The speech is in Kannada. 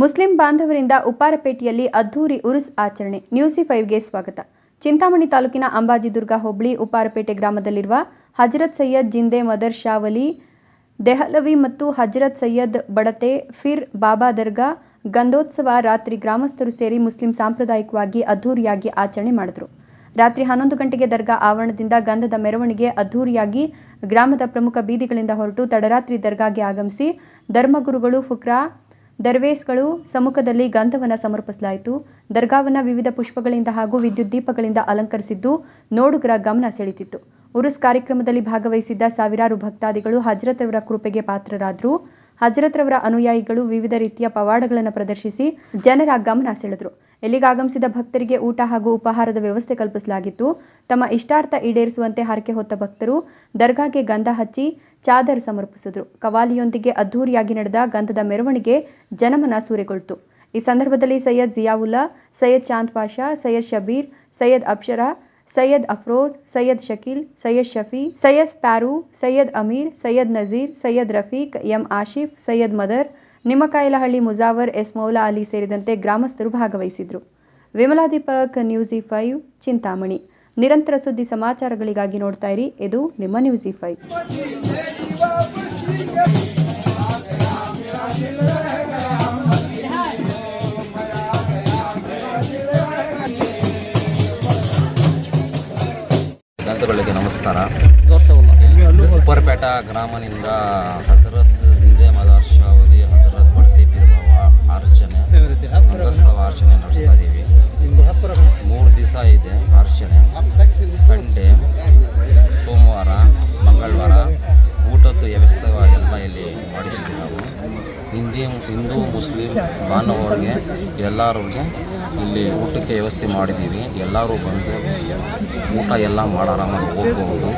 ಮುಸ್ಲಿಂ ಬಾಂಧವರಿಂದ ಉಪ್ಪಾರಪೇಟೆಯಲ್ಲಿ ಅದ್ಧೂರಿ ಉರುಸ್ ಆಚರಣೆ. ನ್ಯೂಸಿ ಫೈವ್ಗೆ ಸ್ವಾಗತ. ಚಿಂತಾಮಣಿ ತಾಲೂಕಿನ ಅಂಬಾಜಿದುರ್ಗ ಹೋಬಳಿ ಉಪ್ಪಾರಪೇಟೆ ಗ್ರಾಮದಲ್ಲಿರುವ ಹಜರತ್ ಸೈಯದ್ ಜಿಂದೆ ಮದರ್ ಶಾವಲಿ, ದೆಹಲವಿ ಮತ್ತು ಹಜರತ್ ಸೈಯದ್ ಬಡತೆ ಫಿರ್ ಬಾಬಾ ದರ್ಗಾ ಗಂಧೋತ್ಸವ ರಾತ್ರಿ ಗ್ರಾಮಸ್ಥರು ಸೇರಿ ಮುಸ್ಲಿಂ ಸಾಂಪ್ರದಾಯಿಕವಾಗಿ ಅದ್ಧೂರಿಯಾಗಿ ಆಚರಣೆ ಮಾಡಿದರು. ರಾತ್ರಿ ಹನ್ನೊಂದು ಗಂಟೆಗೆ ದರ್ಗಾ ಆವರಣದಿಂದ ಗಂಧದ ಮೆರವಣಿಗೆ ಅದ್ದೂರಿಯಾಗಿ ಗ್ರಾಮದ ಪ್ರಮುಖ ಬೀದಿಗಳಿಂದ ಹೊರಟು ತಡರಾತ್ರಿ ದರ್ಗಾಗೆ ಆಗಮಿಸಿ ಧರ್ಮಗುರುಗಳು ಫುಕ್ರಾ ದರ್ವೇಸ್ಗಳು ಸಮ್ಮುಖದಲ್ಲಿ ಗಂಧವನ್ನು ಸಮರ್ಪಿಸಲಾಯಿತು. ದರ್ಗಾವನ್ನು ವಿವಿಧ ಪುಷ್ಪಗಳಿಂದ ಹಾಗೂ ವಿದ್ಯುತ್ ದೀಪಗಳಿಂದ ಅಲಂಕರಿಸಿದ್ದು ನೋಡುಗರ ಗಮನ ಸೆಳೆದಿತ್ತು. ಉರುಸ್ ಕಾರ್ಯಕ್ರಮದಲ್ಲಿ ಭಾಗವಹಿಸಿದ್ದ ಸಾವಿರಾರು ಭಕ್ತಾದಿಗಳು ಹಜರತ್ ಅವರ ಕೃಪೆಗೆ ಪಾತ್ರರಾದರು. ಹಜರತ್ರವರ ಅನುಯಾಯಿಗಳು ವಿವಿಧ ರೀತಿಯ ಪವಾಡಗಳನ್ನು ಪ್ರದರ್ಶಿಸಿ ಜನರ ಗಮನ ಸೆಳೆದರು. ಎಲ್ಲಿಗಾಗಮಿಸಿದ ಭಕ್ತರಿಗೆ ಊಟ ಹಾಗೂ ಉಪಹಾರದ ವ್ಯವಸ್ಥೆ ಕಲ್ಪಿಸಲಾಗಿತ್ತು. ತಮ್ಮ ಇಷ್ಟಾರ್ಥ ಈಡೇರಿಸುವಂತೆ ಹರಕೆ ಹೊತ್ತ ಭಕ್ತರು ದರ್ಗಾಗೆ ಗಂಧ ಹಚ್ಚಿ ಚಾದರ್ ಸಮರ್ಪಿಸಿದರು. ಕವಾಲಿಯೊಂದಿಗೆ ಅದ್ಧೂರಿಯಾಗಿ ನಡೆದ ಗಂಧದ ಮೆರವಣಿಗೆ ಜನಮನ ಸೂರೆಗೊಳ್ತು. ಈ ಸಂದರ್ಭದಲ್ಲಿ ಸೈಯದ್ ಜಿಯಾವುಲ್ಲಾ, ಸೈಯದ್ ಚಾಂದ್ ಪಾಷಾ, ಸೈಯದ್ ಶಬೀರ್, ಸೈಯದ್ ಅಪ್ಷರಾ ಸೈಯದ್ ಅಫ್ರೋಜ್, ಸೈಯದ್ ಶಕೀಲ್, ಸೈಯದ್ ಶಫಿ, ಸೈಯದ್ ಪ್ಯಾರು, ಸೈಯದ್ ಅಮೀರ್, ಸೈಯದ್ ನಜೀರ್, ಸೈಯದ್ ರಫೀಕ್, ಎಂ ಆಶಿಫ್, ಸೈಯದ್ ಮದರ್, ನಿಮ್ಮಕಾಯಲಹಳ್ಳಿ ಮುಜಾವರ್ ಎಸ್ ಮೌಲಾ ಅಲಿ ಸೇರಿದಂತೆ ಗ್ರಾಮಸ್ಥರು ಭಾಗವಹಿಸಿದ್ರು. Vimala Deepak news five, Chintamani. ನಿರಂತರ ಸುದ್ದಿ ಸಮಾಚಾರಗಳಿಗಾಗಿ ನೋಡ್ತಾ ಇರಿ. ಇದು ನಿಮ್ಮ ನ್ಯೂಸಿ ಫೈವ್. ಜನತೆಗಳಿಗೆ ನಮಸ್ಕಾರ. ಉಪ್ಪರ್ಪೇಟ ಗ್ರಾಮದಿಂದ ಹಜರತ್ ಸಿಂಧೆ ಮದಾರ್ ಹಜರತ್ ಬಡ್ತಿ ಪೀರ್ಬಾವ ಅರ್ಚನೆ ಗಂಧೋತ್ಸವ ಅರ್ಚನೆ ನಡೆಸ್ತಾ ಇದ್ದೀವಿ ಮೂರು ದಿವಸ ಇದೆ ಅರ್ಚನೆ ಸಂಡೇ. ಹಿಂದಿ, ಹಿಂದೂ, ಮುಸ್ಲಿಂ ಬಾಂಧವರಿಗೆ ಎಲ್ಲರಿಗೂ ಇಲ್ಲಿ ಊಟಕ್ಕೆ ವ್ಯವಸ್ಥೆ ಮಾಡಿದ್ದೀವಿ. ಎಲ್ಲರೂ ಬಂದು ಊಟ ಎಲ್ಲ ಮಾಡಾರಾಮಾಗಿ ಹೋಗ್ಬೋದು.